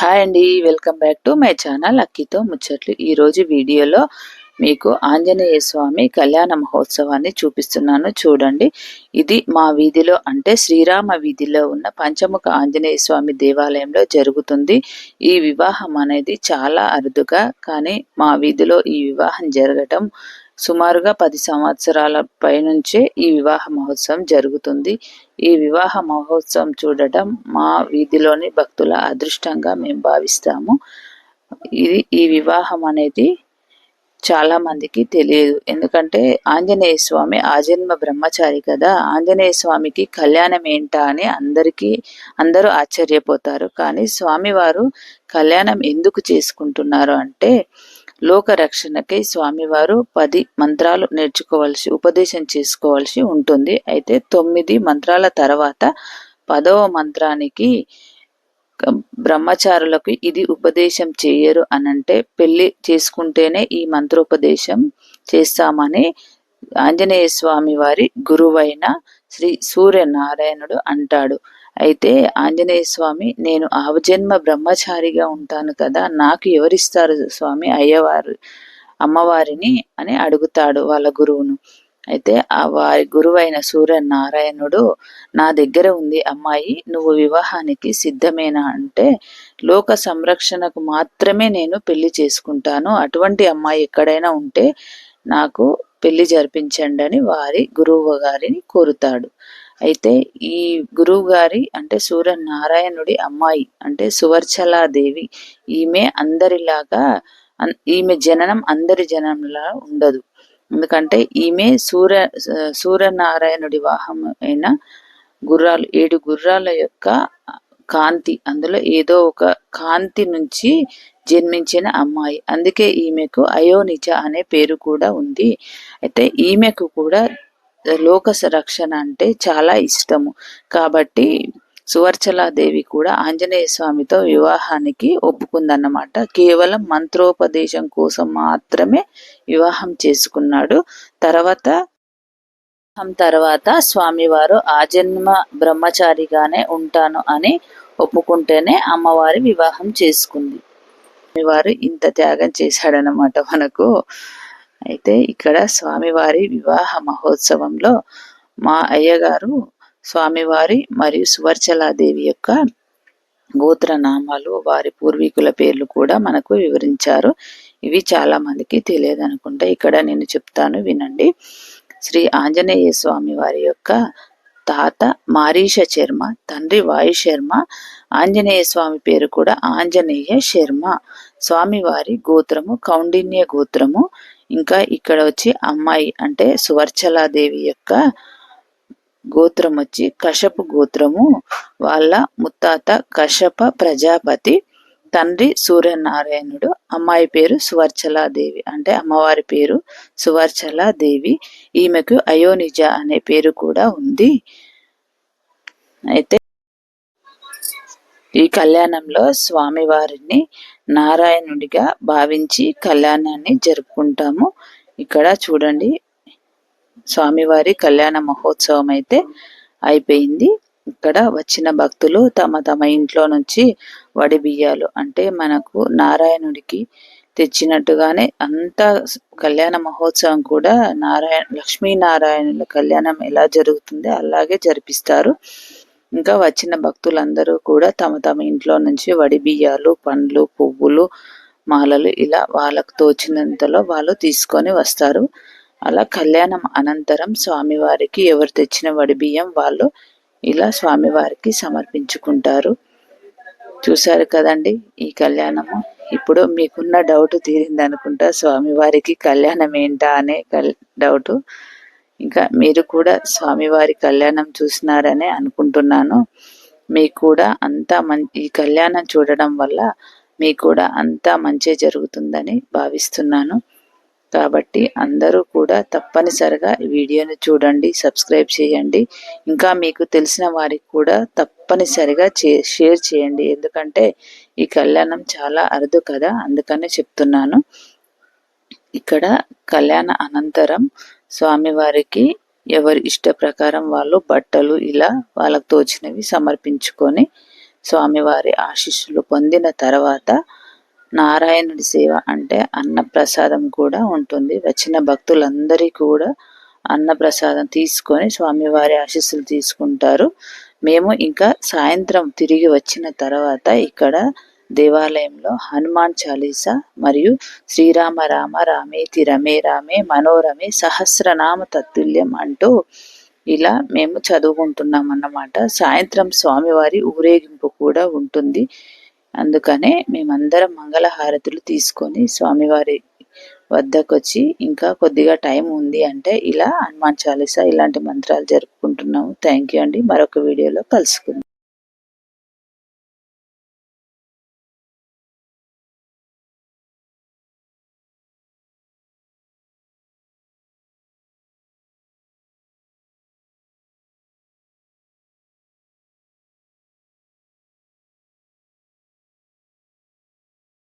Hi అండి welcome back to my channel అక్కితో ముచ్చట్లు ఈరోజు వీడియోలో మీకు ఆంజనేయ స్వామి కళ్యాణ మహోత్సవాన్ని చూపిస్తున్నాను చూడండి. ఇది మా వీధిలో అంటే శ్రీరామ వీధిలో ఉన్న పంచముఖ ఆంజనేయ స్వామి దేవాలయంలో జరుగుతుంది. ఈ వివాహం అనేది చాలా అరుదుగా కానీ మా వీధిలో ఈ వివాహం జరగటం సుమారుగా పది సంవత్సరాల పైనుంచే ఈ వివాహ మహోత్సవం జరుగుతుంది. ఈ వివాహ మహోత్సవం చూడటం మా వీధిలోని భక్తుల అదృష్టంగా మేము భావిస్తాము. ఇది ఈ వివాహం అనేది చాలా మందికి తెలియదు. ఎందుకంటే ఆంజనేయ స్వామి ఆజన్మ బ్రహ్మచారి కదా. ఆంజనేయ స్వామికి కళ్యాణం ఏంటా అని అందరికీ అందరూ ఆశ్చర్యపోతారు. కానీ స్వామివారు కళ్యాణం ఎందుకు చేసుకుంటున్నారు అంటే లోకరక్షణకై స్వామివారు పది మంత్రాలు నేర్చుకోవాల్సి ఉపదేశం చేసుకోవాల్సి ఉంటుంది. అయితే తొమ్మిది మంత్రాల తర్వాత పదవ మంత్రానికి బ్రహ్మచారులకు ఇది ఉపదేశం చేయరు అనంటే పెళ్ళి చేసుకుంటేనే ఈ మంత్రోపదేశం చేస్తామని ఆంజనేయ స్వామి వారి గురువైన శ్రీ సూర్యనారాయణుడు అంటాడు. అయితే ఆంజనేయ స్వామి నేను ఆవజన్మ బ్రహ్మచారిగా ఉంటాను కదా నాకు ఎవరిస్తారు స్వామి? అయ్యవారు అమ్మవారిని అని అడుగుతాడు వాళ్ళ గురువును. అయితే ఆ వారి గురువైన సూర్యనారాయణుడు నా దగ్గర ఉంది అమ్మాయి నువ్వు వివాహానికి సిద్ధమేనా అంటే లోక సంరక్షణకు మాత్రమే నేను పెళ్ళి చేసుకుంటాను అటువంటి అమ్మాయి ఎక్కడైనా ఉంటే నాకు పెళ్ళి జరిపించండి అని వారి గురువు గారిని కోరుతాడు. అయితే ఈ గురువు గారి అంటే సూర్యనారాయణుడి అమ్మాయి అంటే సువర్చలాదేవి ఈమె అందరిలాగా ఈమె జననం అందరి జననంలా ఉండదు. ఎందుకంటే ఈమె సూర్య సూర్యనారాయణుడి వాహం అయిన గుర్రాలు ఏడు గుర్రాల యొక్క కాంతి అందులో ఏదో ఒక కాంతి నుంచి జన్మించిన అమ్మాయి. అందుకే ఈమెకు అయోనిజ అనే పేరు కూడా ఉంది. అయితే ఈమెకు కూడా లోక రక్షణ అంటే చాలా ఇష్టము. కాబట్టి సువర్చలాదేవి కూడా ఆంజనేయ స్వామితో వివాహానికి ఒప్పుకుందన్నమాట. కేవలం మంత్రోపదేశం కోసం మాత్రమే వివాహం చేసుకున్నాడు. తర్వాత తర్వాత స్వామివారు ఆజన్మ బ్రహ్మచారిగానే ఉంటాను అని ఒప్పుకుంటేనే అమ్మవారి వివాహం చేసుకుంది. స్వామివారు ఇంత త్యాగం చేశాడనమాట మనకు. అయితే ఇక్కడ స్వామివారి వివాహ మహోత్సవంలో మా అయ్యగారు స్వామివారి మరియు సువర్చలాదేవి యొక్క గోత్రనామాలు వారి పూర్వీకుల పేర్లు కూడా మనకు వివరించారు. ఇవి చాలా మందికి తెలియదు అనుకుంటా ఇక్కడ నేను చెప్తాను వినండి. శ్రీ ఆంజనేయ స్వామి వారి యొక్క తాత మారీష శర్మ తండ్రి వాయు శర్మ ఆంజనేయ స్వామి పేరు కూడా ఆంజనేయ శర్మ. స్వామివారి గోత్రము కౌండిన్య గోత్రము. ఇంకా ఇక్కడ వచ్చి అమ్మాయి అంటే సువర్చలాదేవి యొక్క గోత్రం వచ్చి కశపు గోత్రము. వాళ్ళ ముత్తాత కశప ప్రజాపతి. తండ్రి సూర్యనారాయణుడు. అమ్మాయి పేరు సువర్చలాదేవి. అంటే అమ్మవారి పేరు సువర్చలాదేవి. ఈమెకు అయోనిజ అనే పేరు కూడా ఉంది. అయితే ఈ కళ్యాణంలో స్వామివారిని నారాయణుడిగా భావించి కళ్యాణాన్ని జరుపుకుంటాము. ఇక్కడ చూడండి స్వామివారి కళ్యాణ మహోత్సవం అయితే అయిపోయింది. ఇక్కడ వచ్చిన భక్తులు తమ తమ ఇంట్లో నుంచి వడి బియ్యాలు అంటే మనకు నారాయణుడికి తెచ్చినట్టుగానే అంత కళ్యాణ మహోత్సవం కూడా నారాయణ లక్ష్మీనారాయణుల కళ్యాణం ఎలా జరుగుతుందో అలాగే జరిపిస్తారు. ఇంకా వచ్చిన భక్తులందరూ కూడా తమ తమ ఇంట్లో నుంచి వడి బియ్యాలు పండ్లు పువ్వులు మాలలు ఇలా వాళ్ళకు తోచినంతలో వాళ్ళు తీసుకొని వస్తారు. అలా కళ్యాణం అనంతరం స్వామివారికి ఎవరు తెచ్చిన వడి బియ్యం వాళ్ళు ఇలా స్వామివారికి సమర్పించుకుంటారు. చూశారు కదండి ఈ కళ్యాణము? ఇప్పుడు మీకున్న డౌట్ తీరింది అనుకుంటా స్వామివారికి కళ్యాణం ఏంటా అనే డౌట్ ఇంకా మీరు కూడా స్వామివారి కళ్యాణం చూసినారనే అనుకుంటున్నాను. మీకు కూడా అంతా మం ఈ కళ్యాణం చూడడం వల్ల మీకు కూడా అంతా మంచి జరుగుతుందని భావిస్తున్నాను. కాబట్టి అందరూ కూడా తప్పనిసరిగా వీడియోను చూడండి సబ్స్క్రైబ్ చేయండి. ఇంకా మీకు తెలిసిన వారికి కూడా తప్పనిసరిగా షేర్ చేయండి. ఎందుకంటే ఈ కళ్యాణం చాలా అరుదు కదా అందుకనే చెప్తున్నాను. ఇక్కడ కళ్యాణ అనంతరం స్వామివారికి ఎవరి ఇష్ట ప్రకారం వాళ్ళు బట్టలు ఇలా వాళ్ళకు తోచినవి సమర్పించుకొని స్వామివారి ఆశీస్సులు పొందిన తర్వాత నారాయణుడి సేవ అంటే అన్నప్రసాదం కూడా ఉంటుంది. వచ్చిన భక్తులందరికీ కూడా అన్నప్రసాదం తీసుకొని స్వామివారి ఆశీస్సులు తీసుకుంటారు. మేము ఇంకా సాయంత్రం తిరిగి వచ్చిన తర్వాత ఇక్కడ దేవాలయంలో హనుమాన్ చాలీసా మరియు శ్రీరామ రామ రామేతి రమే రామే మనోరమే సహస్రనామ తత్తుల్యం అంటూ ఇలా మేము చదువుకుంటున్నాం అన్నమాట. సాయంత్రం స్వామివారి ఊరేగింపు కూడా ఉంటుంది. అందుకనే మేమందరం మంగళహారతులు తీసుకొని స్వామివారి వద్దకు వచ్చి ఇంకా కొద్దిగా టైం ఉంది అంటే ఇలా హనుమాన్ చాలీసా ఇలాంటి మంత్రాలు జరుపుకుంటున్నాము. థ్యాంక్ యూ అండి. మరొక వీడియోలో కలుసుకుందాం.